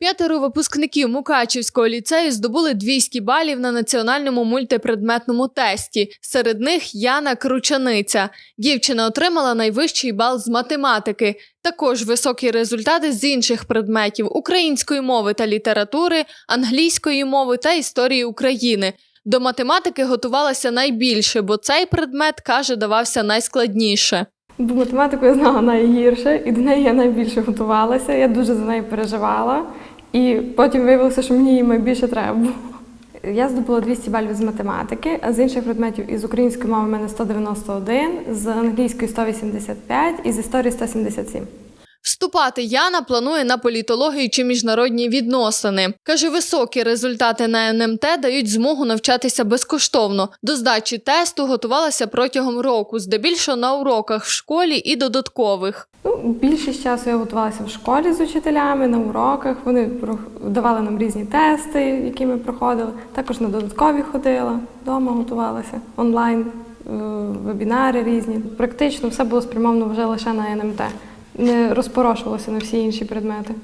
П'ятеро випускників Мукачівського ліцею здобули 200 балів на національному мультипредметному тесті. Серед них Яна Кручаниця. Дівчина отримала найвищий бал з математики. Також високі результати з інших предметів української мови та літератури, англійської мови та історії України. До математики готувалася найбільше, бо цей предмет каже давався найскладніше. Бо математику я знала найгірше, і до неї я найбільше готувалася. Я дуже за неї переживала. І потім виявилося, що мені її найбільше треба. Я здобула 200 балів з математики, а з інших предметів із української мови в мене 191, з англійської 185 і з історії 177. Вступати Яна планує на політологію чи міжнародні відносини. Каже, високі результати на НМТ дають змогу навчатися безкоштовно. До здачі тесту готувалася протягом року, здебільшого на уроках в школі і додаткових. Ну, більшість часу я готувалася в школі з учителями, на уроках. Вони давали нам різні тести, які ми проходили. Також на додаткові ходила, вдома готувалася, онлайн, е, вебінари різні. Практично все було спрямовано вже лише на НМТ. Не розпорошувалося на всі інші предмети.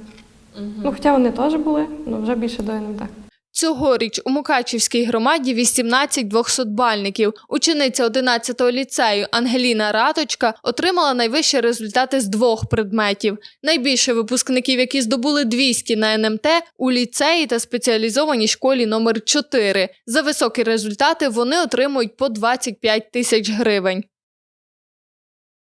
Ну, хоча вони теж були, але вже більше до НМТ. Цьогоріч у Мукачівській громаді 18 двохсотбальників. Учениця 11-го ліцею Ангеліна Раточка отримала найвищі результати з двох предметів. Найбільше випускників, які здобули 200 на НМТ, у ліцеї та спеціалізованій школі номер 4 За високі результати вони отримують по 25 тисяч гривень.